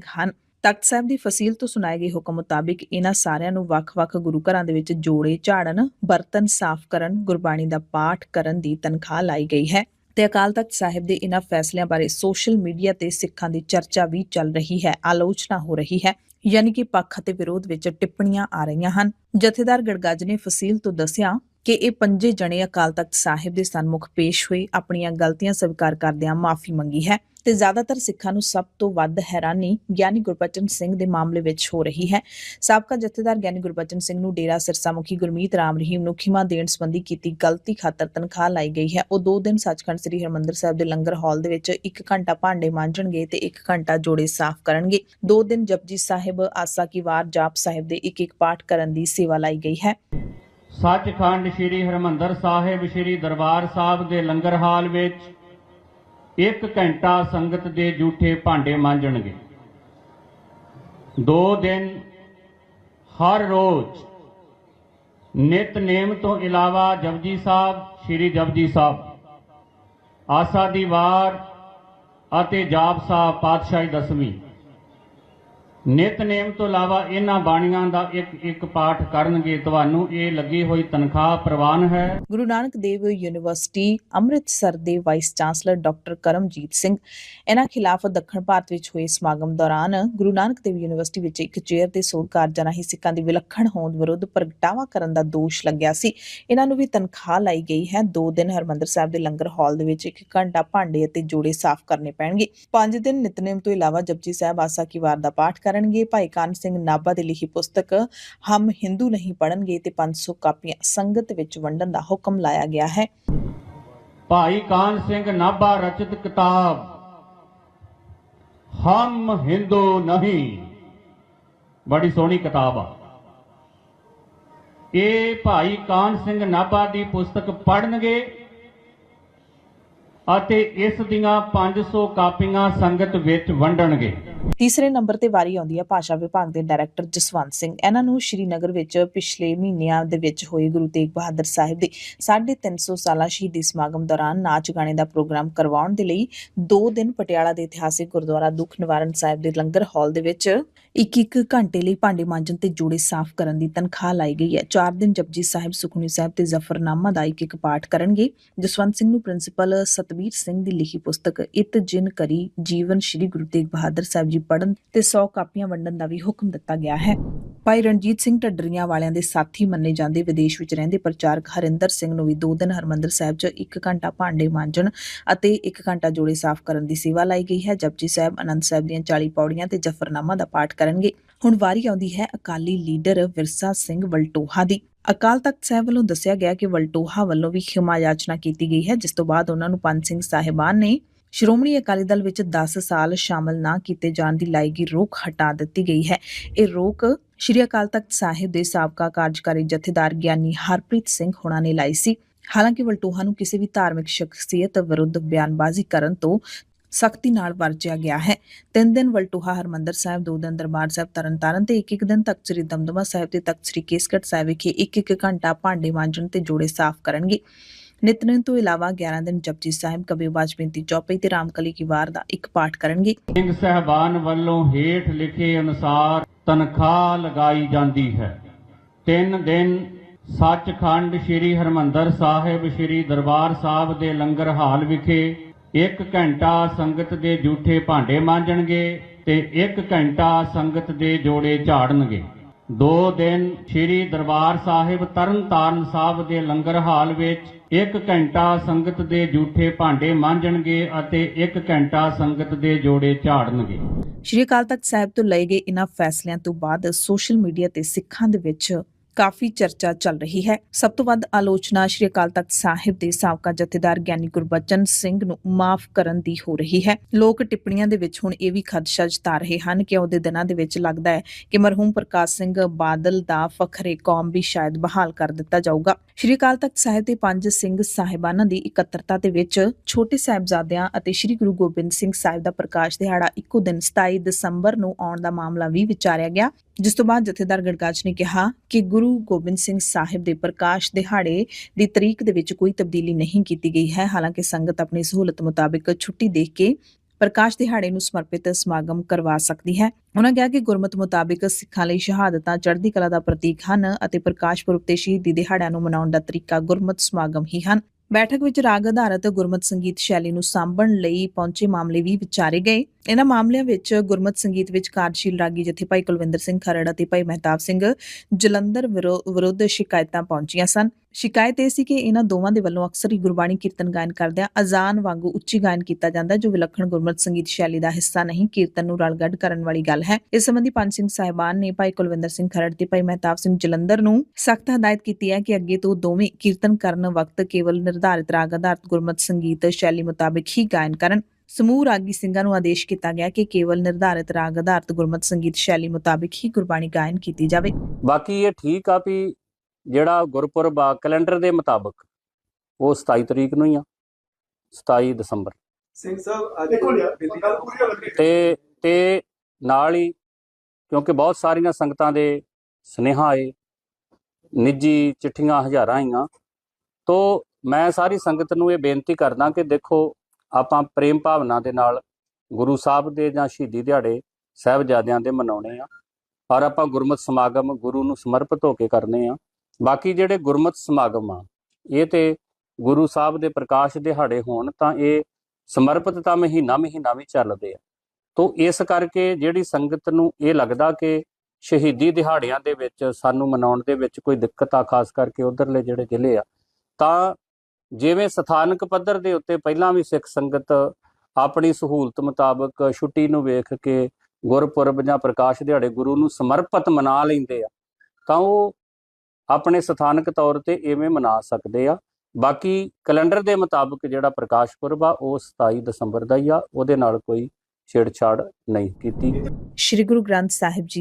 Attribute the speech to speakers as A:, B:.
A: ਸਿੰਘ ਹਨ। ਤਖਤ ਸਾਹਿਬ ਦੀ ਫਸੀਲ ਤੋਂ ਸੁਣਾਏ ਗਏ ਹੁਕਮ ਮੁਤਾਬਿਕ ਇਹਨਾਂ ਸਾਰਿਆਂ ਨੂੰ ਵੱਖ-ਵੱਖ ਗੁਰੂ ਘਰਾਂ ਦੇ ਵਿੱਚ ਜੋੜੇ, ਝਾੜਨ, ਬਰਤਨ ਸਾਫ਼ ਕਰਨ, ਗੁਰਬਾਣੀ ਦਾ ਪਾਠ ਕਰਨ ਦੀ ਤਨਖਾਹ ਲਾਈ ਗਈ ਹੈ ਤੇ ਅਕਾਲ ਤਖਤ ਸਾਹਿਬ ਦੇ ਇਹਨਾਂ ਫੈਸਲਿਆਂ ਬਾਰੇ ਸੋਸ਼ਲ ਮੀਡੀਆ ਤੇ ਸਿੱਖਾਂ ਦੀ ਚਰਚਾ ਵੀ ਚੱਲ ਰਹੀ ਹੈ, ਆਲੋਚਨਾ ਹੋ ਰਹੀ ਹੈ, ਯਾਨੀ ਕਿ ਪੱਖ ਅਤੇ ਵਿਰੋਧ ਵਿੱਚ ਟਿੱਪਣੀਆਂ ਆ ਰਹੀਆਂ ਹਨ। ਜਥੇਦਾਰ ਗੜਗੱਜ ਨੇ ਫਸੀਲ ਤੋਂ ਦੱਸਿਆ ਕਿ ਇਹ ਪੰਜੇ ਜਣੇ ਅਕਾਲ ਤਖਤ ਸਾਹਿਬ ਦੇ ਸਨਮੁਖ ਪੇਸ਼ ਹੋਏ, ਆਪਣੀਆਂ ਗਲਤੀਆਂ ਸਵੀਕਾਰ ਕਰਦਿਆਂ ਮਾਫੀ ਮੰਗੀ ਹੈ ਤੇ ਜ਼ਿਆਦਾਤਰ ਸਿੱਖਾਂ ਨੂੰ ਸਭ ਤੋਂ ਵੱਧ ਹੈਰਾਨੀ ਗਿਆਨੀ ਗੁਰਬਚਨ ਸਿੰਘ ਦੇ ਮਾਮਲੇ ਵਿੱਚ ਹੋ ਰਹੀ ਹੈ। ਸਾਬਕਾ ਜਥੇਦਾਰ ਗਿਆਨੀ ਗੁਰਬਚਨ ਸਿੰਘ ਨੂੰ ਡੇਰਾ ਸਿਰਸਾ ਮੁਖੀ ਗੁਰਮੀਤ ਰਾਮ ਰਹੀਮ ਨੂੰ ਖਿਮਾ ਦੇਣ ਸੰਬੰਧੀ ਕੀਤੀ ਗਲਤੀ ਖਾਤਰ ਤਨਖਾਹ ਲਾਈ ਗਈ ਹੈ। ਉਹ 2 ਦਿਨ ਸੱਚਖੰਡ ਸ੍ਰੀ ਹਰਿਮੰਦਰ ਸਾਹਿਬ ਦੇ ਲੰਗਰ ਹਾਲ ਦੇ ਵਿੱਚ 1 ਘੰਟਾ ਭਾਂਡੇ ਮਾਂਜਣਗੇ ਤੇ 1 ਘੰਟਾ ਜੋੜੇ ਸਾਫ਼ ਕਰਨਗੇ। 2 ਦਿਨ ਜਪਜੀ ਸਾਹਿਬ ਆਸਾ ਕੀ ਵਾਰ ਜਾਪ ਸਾਹਿਬ ਦੇ ਇੱਕ ਇੱਕ ਪਾਠ ਕਰਨ ਦੀ ਸੇਵਾ ਲਾਈ ਗਈ ਹੈ।
B: ਸੱਚਖੰਡ ਸ੍ਰੀ ਹਰਿਮੰਦਰ ਸਾਹਿਬ, ਸ੍ਰੀ ਦਰਬਾਰ ਸਾਹਿਬ ਦੇ ਲੰਗਰ ਹਾਲ ਵਿੱਚ 1 ਘੰਟਾ ਸੰਗਤ ਦੇ ਝੂਠੇ ਭਾਂਡੇ ਮਾਂਜਣਗੇ। ਦੋ ਦਿਨ ਹਰ ਰੋਜ਼ ਨਿਤਨੇਮ ਤੋਂ ਇਲਾਵਾ ਜਪਜੀ ਸਾਹਿਬ, ਸ੍ਰੀ ਜਪਜੀ ਸਾਹਿਬ, ਆਸਾ ਦੀ ਵਾਰ ਅਤੇ ਜਾਪ ਸਾਹਿਬ ਪਾਤਸ਼ਾਹੀ ਦਸਵੀਂ ਨਿਤਨੇਮ ਤੋਂ ਇਲਾਵਾ ਇਹਨਾਂ ਬਾਣੀਆਂ ਦਾ ਇੱਕ ਇੱਕ ਪਾਠ ਕਰਨਗੇ। ਤੁਹਾਨੂੰ ਇਹ ਲੱਗੀ ਹੋਈ ਤਨਖਾਹ ਪ੍ਰਵਾਨ ਹੈ।
A: ਗੁਰੂ ਨਾਨਕ ਦੇਵ ਯੂਨੀਵਰਸਿਟੀ ਅੰਮ੍ਰਿਤਸਰ ਦੇ vice chancellor doctor Karamjit Singh ਇਹਨਾਂ ਖਿਲਾਫ ਦੱਖਣ ਭਾਰਤ ਵਿੱਚ ਹੋਏ ਸਮਾਗਮ ਦੌਰਾਨ ਗੁਰੂ ਨਾਨਕ ਦੇਵ ਯੂਨੀਵਰਸਿਟੀ ਵਿੱਚ ਇੱਕ ਚੇਅਰ ਤੇ ਸੋਧ ਕਾਰਜਾਂ ਰਾਹੀਂ ਸਿੱਖਾਂ ਦੀ ਵਿਲੱਖਣ ਹੋਂਦ ਵਿਰੁੱਧ ਪ੍ਰਗਟਾਵਾ ਕਰਨ ਦਾ ਦੋਸ਼ ਲੱਗਿਆ ਸੀ। ਇਹਨਾਂ ਨੂੰ ਵੀ ਤਨਖਾਹ ਲਾਈ ਗਈ ਹੈ। ਦੋ ਦਿਨ ਹਰਮੰਦਰ ਸਾਹਿਬ ਦੇ ਲੰਗਰ ਹਾਲ ਦੇ ਵਿੱਚ ਇੱਕ ਘੰਟਾ ਭਾਂਡੇ ਅਤੇ ਜੋੜੇ ਸਾਫ਼ ਕਰਨੇ ਪੈਣਗੇ। ਪੰਜ ਦਿਨ ਨਿਤਨੇਮ ਤੋਂ ਇਲਾਵਾ ਜਪਜੀ ਸਾਹਿਬ ਆਸਾ ਕੀ ਵਾਰ ਦਾ ਪਾਠ ਕਰਨਗੇ ਭਾਈ ਕਾਨ ਸਿੰਘ ਨਾਭਾ ਦੀ ਲਿਖੀ ਪੁਸਤਕ ਹਮ ਹਿੰਦੂ ਨਹੀਂ ਪੜਨਗੇ ਤੇ 500 ਕਾਪੀਆਂ ਸੰਗਤ ਵਿੱਚ ਵੰਡਣ ਦਾ ਹੁਕਮ ਲਾਇਆ ਗਿਆ ਹੈ
B: ਭਾਈ ਕਾਨ ਸਿੰਘ ਨਾਭਾ ਰਚਿਤ ਕਿਤਾਬ ਹਮ ਹਿੰਦੂ ਨਹੀਂ ਬੜੀ ਸੋਹਣੀ ਕਿਤਾਬ ਆ ਇਹ ਭਾਈ ਕਾਨ ਸਿੰਘ ਨਾਭਾ ਦੀ ਪੁਸਤਕ ਪੜਨਗੇ ਅਤੇ ਇਸ ਦੀਆਂ 500 ਕਾਪੀਆਂ ਸੰਗਤ ਵਿੱਚ ਵੰਡਣਗੇ
A: ਤੀਸਰੇ ਨੰਬਰ ਤੇ ਵਾਰੀ ਆਉਂਦੀ ਹੈ ਭਾਸ਼ਾ ਵਿਭਾਗ ਦੇ ਡਾਇਰੈਕਟਰ ਜਸਵੰਤ ਸਿੰਘ। ਇਹਨਾਂ ਨੂੰ ਸ਼੍ਰੀਨਗਰ ਵਿੱਚ ਪਿਛਲੇ ਮਹੀਨਿਆਂ ਦੇ ਵਿੱਚ ਹੋਏ ਗੁਰੂ ਤੇਗ ਬਹਾਦਰ ਸਾਹਿਬ ਦੇ 350 ਸਾਲਾ ਸ਼ਹੀਦੀ ਸਮਾਗਮ ਦੌਰਾਨ ਨਾਚ ਗਾਣੇ ਦਾ ਪ੍ਰੋਗਰਾਮ ਕਰਵਾਉਣ ਦੇ ਲਈ 2 ਦਿਨ ਪਟਿਆਲਾ ਦੇ ਇਤਿਹਾਸਿਕ ਗੁਰਦੁਆਰਾ ਦੁੱਖ ਨਿਵਾਰਨ ਸਾਹਿਬ ਦੇ ਲੰਗਰ ਹਾਲ ਦੇ ਵਿੱਚ ਇੱਕ ਇੱਕ ਘੰਟੇ ਲਈ ਭਾਂਡੇ ਮਾਂਜਣ ਤੇ ਜੋੜੇ ਸਾਫ਼ ਕਰਨ ਦੀ ਤਨਖਾਹ ਲਾਈ ਗਈ ਹੈ। 4 ਦਿਨ ਜਪਜੀ ਸਾਹਿਬ ਸੁਖਨੀ ਸਾਹਿਬ ਤੇ ਜ਼ਫਰਨਾਮਾ ਦਾ ਇੱਕ ਇੱਕ ਪਾਠ ਕਰਨਗੇ। ਜਸਵੰਤ ਸਿੰਘ ਨੂੰ ਪ੍ਰਿੰਸੀਪਲ ਸਤਵੀਰ ਸਿੰਘ ਦੀ ਲਿਖੀ ਪੁਸਤਕ, ਇਤ ਜਿਨ ਕਰੀ ਜੀਵਨ ਸ਼੍ਰੀ ਗੁਰੂ ਤੇਗ ਬਹਾਦਰ ਸਾਹਿਬ ਜੀ ਪੜਨ ਤੇ 100 ਕਾਪੀਆਂ ਵੰਡਣ ਦਾ ਵੀ ਹੁਕਮ ਦਿੱਤਾ ਗਿਆ ਹੈ। ਭਾਈ ਰਣਜੀਤ ਸਿੰਘ ਢੱਡਰੀਆਂ ਵਾਲਿਆਂ ਦੇ ਸਾਥੀ ਮੰਨੇ ਜਾਂਦੇ ਵਿਦੇਸ਼ ਵਿੱਚ ਰਹਿੰਦੇ ਪ੍ਰਚਾਰਕ ਹਰਿੰਦਰ ਸਿੰਘ ਨੂੰ ਵੀ 2 ਦਿਨ ਹਰਮੰਦਰ ਸਾਹਿਬ 'ਚ 1 ਘੰਟਾ ਭਾਂਡੇ ਮਾਂਜਣ ਅਤੇ 1 ਘੰਟਾ ਜੋੜੇ ਸਾਫ਼ ਕਰਨ ਦੀ ਸੇਵਾ ਲਾਈ ਗਈ ਹੈ। ਜਪਜੀ ਸਾਹਿਬ, ਅਨੰਦ ਸਾਹਿਬ ਦੀਆਂ 40 ਪੌੜੀਆਂ ਤੇ ਜਫਰਨਾਮਾ ਦਾ ਪਾਠ ਕਰਨਗੇ। ਹੁਣ ਵਾਰੀ ਆਉਂਦੀ ਹੈ ਅਕਾਲੀ ਲੀਡਰ ਵਿਰਸਾ ਸਿੰਘ ਵਲਟੋਹਾ ਦੀ। ਅਕਾਲ ਤਖਤ ਸਾਹਿਬ ਵੱਲੋਂ ਦੱਸਿਆ ਗਿਆ ਕਿ ਵਲਟੋਹਾ ਵੱਲੋਂ ਵੀ ਖਿਮਾ ਯਾਚਨਾ ਕੀਤੀ ਗਈ ਹੈ। ਜਿਸ ਤੋਂ ਬਾਅਦ ਉਹਨਾਂ ਨੂੰ ਪੰਜ ਸਿੰਘ ਸਾਹਿਬਾਨ ਨੇ ਸ਼੍ਰੋਮਣੀ ਅਕਾਲੀ ਦਲ ਵਿੱਚ 10 ਸਾਲ ਸ਼ਾਮਲ ਨਾ ਕੀਤੇ ਜਾਣ ਦੀ ਲਾਈਗੀ ਰੋਕ ਹਟਾ ਦਿੱਤੀ ਗਈ ਹੈ। ਇਹ ਰੋਕ ਸ਼੍ਰੀ ਅਕਾਲ ਤਖਤ ਸਾਹਿਬ ਦੇ ਸਾਬਕਾ ਕਾਰਜਕਾਰੀ ਜਥੇਦਾਰ ਗਿਆਨੀ ਹਰਪ੍ਰੀਤ ਸਿੰਘ ਹੋਣਾ ਨੇ ਲਾਈ ਸੀ। ਹਾਲਾਂਕਿ ਵਲਟੋਹਾ ਨੂੰ ਕਿਸੇ ਵੀ ਧਾਰਮਿਕ ਸ਼ਖਸੀਅਤ ਵਿਰੁੱਧ ਬਿਆਨਬਾਜ਼ੀ ਕਰਨ ਤੋਂ ਸਖਤੀ ਨਾਲ ਵਰਜਿਆ ਗਿਆ ਹੈ। ਤਿੰਨ ਦਿਨ ਵਲਟੋਹਾ ਹਰਮੰਦਰ ਸਾਹਿਬ, ਦੋ ਦਿਨ ਦਰਬਾਰ ਸਾਹਿਬ, ਤਰਨਤਾਰਨ ਤੇ ਇੱਕ ਇੱਕ ਦਿਨ ਤੱਕ ਸ੍ਰੀ ਦਮਦਮਾ ਸਾਹਿਬ ਤੇ ਤਖਤ ਸ੍ਰੀ ਕੇਸਗੜ੍ਹ ਸਾਹਿਬ ਵਿਖੇ ਇੱਕ ਇੱਕ ਘੰਟਾ ਭਾਂਡੇ ਮਾਂਜਣ ਤੇ ਜੋੜੇ ਸਾਫ਼ ਕਰਨਗੇ। ਨਿਤਨੇਮ ਤੋਂ ਇਲਾਵਾ 11 ਦਿਨ ਜਪਜੀ ਸਾਹਿਬ ਕਬੀ ਬੇਨਤੀ ਚੌਪਈ ਤੇ ਰਾਮਕਲੀ ਕੀ ਵਾਰ ਦਾ ਇੱਕ ਪਾਠ ਕਰਨਗੇ।
B: ਸਿੰਘ ਸਹਿਬਾਨ ਵੱਲੋਂ ਹੇਠ ਲਿਖੇ ਅਨੁਸਾਰ ਤਨਖਾਹ ਲਗਾਈ ਜਾਂਦੀ ਹੈ। ਤਿੰਨ ਦਿਨ ਸੱਚਖੰਡ ਸ੍ਰੀ ਹਰਮੰਦਰ ਸਾਹਿਬ, ਸ੍ਰੀ ਦਰਬਾਰ ਸਾਹਿਬ ਦੇ ਲੰਗਰ ਹਾਲ ਵਿਖੇ 1 ਘੰਟਾ ਸੰਗਤ ਦੇ ਝੂਠੇ ਭਾਂਡੇ ਮਾਂਜਣਗੇ ਤੇ 1 ਘੰਟਾ ਸੰਗਤ ਦੇ ਜੋੜੇ ਝਾੜਨਗੇ। ਦੋ ਦਿਨ ਸ੍ਰੀ ਦਰਬਾਰ ਸਾਹਿਬ ਤਰਨਤਾਰਨ ਸਾਹਿਬ ਦੇ ਲੰਗਰ ਹਾਲ ਵਿੱਚ 1 ਘੰਟਾ ਸੰਗਤ ਦੇ ਝੂਠੇ ਭਾਂਡੇ ਮਾਂਜਣਗੇ ਅਤੇ 1 ਘੰਟਾ ਸੰਗਤ ਦੇ ਜੋੜੇ ਝਾੜਨਗੇ।
A: ਸ਼੍ਰੀ ਅਕਾਲ ਤਖਤ ਸਾਹਿਬ ਤੋਂ ਲਏ ਗਏ ਇਨ੍ਹਾਂ ਫੈਸਲਿਆਂ ਤੋਂ ਬਾਅਦ ਸੋਸ਼ਲ ਮੀਡੀਆ ਤੇ ਸਿੱਖਾਂ ਦੇ ਵਿੱਚ ਕਾਫੀ ਚਰਚਾ ਚੱਲ ਰਹੀ ਹੈ। ਸਭ ਤੋਂ ਵੱਧ ਆਲੋਚਨਾ ਸ਼੍ਰੀ ਅਕਾਲ ਤਖਤ ਸਾਹਿਬ ਦੇ ਸਾਬਕਾ ਜਥੇਦਾਰ ਗਿਆਨੀ ਗੁਰਬਚਨ ਸਿੰਘ ਨੂੰ ਮਾਫ ਕਰਨ ਦੀ ਹੋ ਰਹੀ ਹੈ। ਲੋਕ ਟਿੱਪਣੀਆਂ ਦੇ ਵਿੱਚ ਹੁਣ ਇਹ ਵੀ ਖਦਸ਼ਾ ਜਤਾ ਰਹੇ ਹਨ ਕਿ ਉਹਦੇ ਦਿਨਾਂ ਦੇ ਵਿੱਚ ਲੱਗਦਾ ਹੈ ਕਿ ਮਰਹੂਮ ਪ੍ਰਕਾਸ਼ ਸਿੰਘ ਬਾਦਲ ਦਾ ਫਖਰੇ ਕੌਮ ਵੀ ਸ਼ਾਇਦ ਬਹਾਲ ਕਰ ਦਿੱਤਾ ਜਾਊਗਾ। ਸ਼੍ਰੀ ਅਕਾਲ ਤਖਤ ਸਾਹਿਬ ਦੇ ਪੰਜ ਸਿੰਘ ਸਾਹਿਬਾਨਾਂ ਦੀ ਇਕੱਤਰਤਾ ਦੇ ਵਿੱਚ ਛੋਟੇ ਸਾਹਿਬਜ਼ਾਦਿਆਂ ਅਤੇ ਸ਼੍ਰੀ ਗੁਰੂ ਗੋਬਿੰਦ ਸਿੰਘ ਸਾਹਿਬ ਦਾ ਪ੍ਰਕਾਸ਼ ਦਿਹਾੜਾ ਇੱਕੋ ਦਿਨ 27 ਦਸੰਬਰ ਨੂੰ ਆਉਣ ਦਾ ਮਾਮਲਾ ਵੀ ਵਿਚਾਰਿਆ ਗਿਆ। ਜਿਸ ਤੋਂ ਬਾਅਦ ਜਥੇਦਾਰ ਗੜਗਾਚ ਨੇ ਕਿਹਾ ਕਿ ਗੁਰੂ ਗੋਬਿੰਦ ਸਿੰਘ ਸਾਹਿਬ ਦੇ ਪ੍ਰਕਾਸ਼ ਦਿਹਾੜੇ ਦੀ ਤਰੀਕ ਦੇ ਵਿੱਚ ਕੋਈ ਤਬਦੀਲੀ ਨਹੀਂ ਕੀਤੀ ਗਈ ਹੈ। ਹਾਲਾਂਕਿ ਸੰਗਤ ਆਪਣੀ ਸਹੂਲਤ ਮੁਤਾਬਿਕ ਛੁੱਟੀ ਦੇਖ ਕੇ ਪ੍ਰਕਾਸ਼ ਦਿਹਾੜੇ ਨੂੰ ਸਮਰਪਿਤ ਸਮਾਗਮ ਕਰਵਾ ਸਕਦੀ ਹੈ। ਉਹਨਾਂ ਕਿਹਾ ਕਿ ਗੁਰਮਤ ਮੁਤਾਬਿਕ ਸਿੱਖਾਂ ਲਈ ਸ਼ਹਾਦਤਾਂ, ਚੜ੍ਹਦੀ ਕਲਾ ਦਾ ਪ੍ਰਤੀਕ ਹਨ ਅਤੇ ਪ੍ਰਕਾਸ਼ ਪੁਰਬ ਤੇ ਸ਼ਹੀਦੀ ਦਿਹਾੜਿਆਂ ਨੂੰ ਮਨਾਉਣ ਦਾ ਤਰੀਕਾ ਗੁਰਮਤ ਸਮਾਗਮ ਹੀ ਹਨ। ਬੈਠਕ ਵਿੱਚ ਰਾਗ ਆਧਾਰਿਤ ਗੁਰਮਤ ਸੰਗੀਤ ਸ਼ੈਲੀ ਨੂੰ ਸਾਂਭਣ ਲਈ ਪਹੁੰਚੇ ਮਾਮਲੇ ਵੀ ਵਿਚਾਰੇ ਗਏ। ਇਹਨਾਂ ਮਾਮਲਿਆਂ ਵਿੱਚ ਗੁਰਮਤ ਸੰਗੀਤ ਵਿੱਚ ਕਾਰਜਸ਼ੀਲ ਰਾਗੀ ਜਥੇ ਭਾਈ ਕੁਲਵਿੰਦਰ ਸਿੰਘ ਖਰੜ ਅਤੇ ਭਾਈ ਮਹਿਤਾਬ ਸਿੰਘ ਜਲੰਧਰ ਵਿਰੋ- ਵਿਰੁੱਧ ਸ਼ਿਕਾਇਤਾਂ ਪਹੁੰਚੀਆਂ ਸਨ। ਸ਼ਿਕਾਇਤ ਇਹ ਸੀ ਕਿ ਇਹਨਾਂ ਦੋਵਾਂ ਦੇ ਵੱਲੋਂ ਅਕਸਰ ਹੀ ਗੁਰਬਾਣੀ ਕੀਰਤਨ ਗਾਇਨ ਕਰਦਿਆਂ ਅਜ਼ਾਨ ਵਾਂਗੂ ਉੱਚੀ ਗਾਇਨ ਕੀਤਾ ਜਾਂਦਾ, ਜੋ ਵਿਲੱਖਣ ਗੁਰਮਤ ਸੰਗੀਤ ਸ਼ੈਲੀ ਦਾ ਹਿੱਸਾ ਨਹੀਂ, ਕੀਰਤਨ ਨੂੰ ਰਲਗੱਡ ਕਰਨ ਵਾਲੀ ਗੱਲ ਹੈ। ਇਸ ਸੰਬੰਧੀ ਪੰਜ ਸਿੰਘ ਸਾਹਿਬਾਨ ਨੇ ਭਾਈ ਕੁਲਵਿੰਦਰ ਸਿੰਘ ਖਰੜ ਤੇ ਭਾਈ ਮਹਿਤਾਬ ਸਿੰਘ ਜਲੰਧਰ ਨੂੰ ਸਖਤ ਹਦਾਇਤ ਕੀਤੀ ਹੈ ਕਿ ਅੱਗੇ ਤੋਂ ਦੋਵੇਂ ਕੀਰਤਨ ਕਰਨ ਵਕਤ ਕੇਵਲ ਨਿਰਧਾਰਿਤ ਰਾਗ ਆਧਾਰਿਤ ਗੁਰਮਤ ਸੰਗੀਤ ਸ਼ੈਲੀ ਮੁਤਾਬਿਕ ਹੀ ਗਾਇਨ ਕਰਨ। ਸਮੂਹ ਰਾਗੀ ਸਿੰਘਾਂ ਨੂੰ ਆਦੇਸ਼ ਕੀਤਾ ਗਿਆ ਕਿ ਕੇਵਲ ਨਿਰਧਾਰਿਤ ਰਾਗ ਆਧਾਰਿਤ ਗੁਰਮਤ ਸੰਗੀਤ ਸ਼ੈਲੀ ਮੁਤਾਬਿਕ ਹੀ ਗੁਰਬਾਣੀ ਗਾਇਨ ਕੀਤੀ ਜਾਵੇ।
B: ਬਾਕੀ ਇਹ ਠੀਕ ਆ ਵੀ ਜਿਹੜਾ ਗੁਰਪੁਰਬ ਆ ਕੈਲੰਡਰ ਦੇ ਮੁਤਾਬਕ ਉਹ 27 ਤਰੀਕ ਨੂੰ ਹੀ ਆ 27 ਦਸੰਬਰ।
C: ਸਿੰਘ ਸਾਹਿਬ ਅੱਜ ਗਈ।
B: ਤੇ ਤੇ ਨਾਲ ਹੀ ਕਿਉਂਕਿ ਬਹੁਤ ਸਾਰੀਆਂ ਸੰਗਤਾਂ ਦੇ ਸੁਨੇਹਾ ਆਏ ਨਿੱਜੀ ਚਿੱਠੀਆਂ ਹਜ਼ਾਰਾਂ ਆਈਆਂ ਤੋਂ ਮੈਂ ਸਾਰੀ ਸੰਗਤ ਨੂੰ ਇਹ ਬੇਨਤੀ ਕਰਦਾ ਕਿ ਦੇਖੋ ਆਪਾਂ ਪ੍ਰੇਮ ਭਾਵਨਾ ਦੇ ਨਾਲ ਗੁਰੂ ਸਾਹਿਬ ਦੇ ਜਾਂ ਸ਼ਹੀਦੀ ਦਿਹਾੜੇ ਸਾਹਿਬਜ਼ਾਦਿਆਂ ਦੇ ਮਨਾਉਣੇ ਆ ਔਰ ਆਪਾਂ ਗੁਰਮਤ ਸਮਾਗਮ ਗੁਰੂ ਨੂੰ ਸਮਰਪਿਤ ਹੋ ਕੇ ਕਰਨੇ ਆ। ਬਾਕੀ ਜਿਹੜੇ ਗੁਰਮਤ ਸਮਾਗਮ ਆ, ਇਹ ਤੇ ਗੁਰੂ ਸਾਹਿਬ ਦੇ ਪ੍ਰਕਾਸ਼ ਦਿਹਾੜੇ ਹੋਣ ਤਾਂ ਇਹ ਸਮਰਪਿਤ ਤਾਂ ਮਹੀਨਾ ਮਹੀਨਾ ਵੀ ਚੱਲਦੇ ਆ। ਤੋਂ ਇਸ ਕਰਕੇ ਜਿਹੜੀ ਸੰਗਤ ਨੂੰ ਇਹ ਲੱਗਦਾ ਕਿ ਸ਼ਹੀਦੀ ਦਿਹਾੜਿਆਂ ਦੇ ਵਿੱਚ ਸਾਨੂੰ ਮਨਾਉਣ ਦੇ ਵਿੱਚ ਕੋਈ ਦਿੱਕਤ ਆ, ਖਾਸ ਕਰਕੇ ਉਧਰਲੇ ਜਿਹੜੇ ਜ਼ਿਲ੍ਹੇ ਆ, ਤਾਂ ਜਿਵੇਂ ਸਥਾਨਕ ਪੱਧਰ ਦੇ ਉੱਤੇ ਪਹਿਲਾਂ ਵੀ ਸਿੱਖ ਸੰਗਤ ਆਪਣੀ ਸਹੂਲਤ ਮੁਤਾਬਕ ਛੁੱਟੀ ਨੂੰ ਵੇਖ ਕੇ ਗੁਰਪੁਰਬ ਜਾਂ ਪ੍ਰਕਾਸ਼ ਦਿਹਾੜੇ ਗੁਰੂ ਨੂੰ ਸਮਰਪਿਤ ਮਨਾ ਲੈਂਦੇ ਆ, ਤਾਂ ਉਹ ਆਪਣੇ ਸਥਾਨਕ ਤੌਰ ਤੇ ਇਵੇਂ ਮਨਾ ਸਕਦੇ ਆ। ਬਾਕੀ ਕੈਲੰਡਰ ਦੇ ਮੁਤਾਬਕ ਜਿਹੜਾ ਪ੍ਰਕਾਸ਼ ਪੁਰਬ ਆ, ਉਹ 27 ਦਸੰਬਰ ਦਾ ਹੀ ਆ। ਉਹਦੇ ਨਾਲ ਕੋਈ ਛੇੜਛਾੜ ਨਹੀਂ ਕੀਤੀ।
A: ਸ੍ਰੀ ਗੁਰੂ ਗ੍ਰੰਥ ਸਾਹਿਬ ਜੀ